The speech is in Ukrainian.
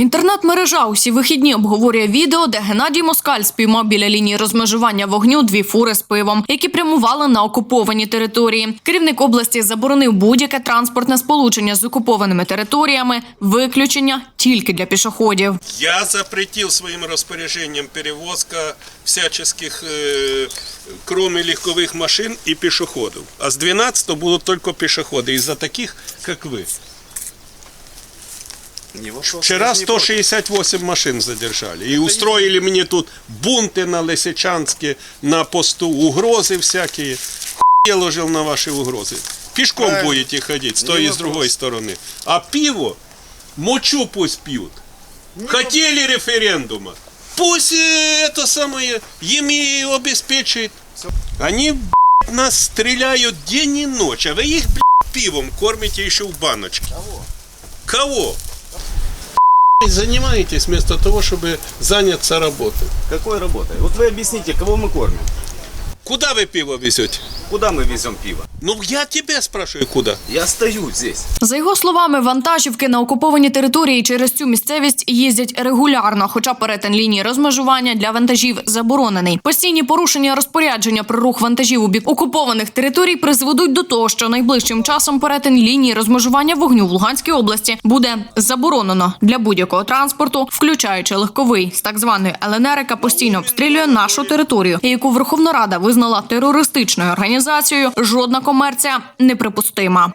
Інтернет-мережа усі вихідні обговорює відео, де Геннадій Москаль спіймав біля лінії розмежування вогню дві фури з пивом, які прямували на окуповані території. Керівник області заборонив будь-яке транспортне сполучення з окупованими територіями, виключення тільки для пішоходів. Я запретил своим распоряжением перевозка всяческих, э, кроме легковых машин и пешеходов. А с 12 будут только пешеходы из-за таких, как вы. Вчера 168 машин задержали. И устроили мне тут бунты на Лисичанске, на посту, угрозы всякие. Хуй я ложил на ваши угрозы. Пешком будете ходить с той и с другой стороны. А пиво, мочу пусть пьют. Хотели референдума. Пусть э, это самое, им и обеспечит. Они б***ь, нас стреляют день и ночь, а вы их б***ь, пивом кормите еще в баночке. Кого? Кого? Б***ь, Занимаетесь вместо того, чтобы заняться работой. Какой работой? Вот вы объясните, кого мы кормим? Куда вы пиво везете? Куда мы везем пиво? Ну, я тебя спрашиваю, куда? Я стою здесь. За його словами, вантажівки на окуповані території через цю місцевість їздять регулярно, хоча перетин лінії розмежування для вантажів заборонений. Постійні порушення розпорядження про рух вантажів у бік окупованих територій призведуть до того, що найближчим часом перетин лінії розмежування вогню в Луганській області буде заборонено для будь-якого транспорту, включаючи легковий з так званої ЛНР, яка постійно обстрілює нашу територію, яку Верховна Рада визнала терористичною організацією. Жодна комерція неприпустима.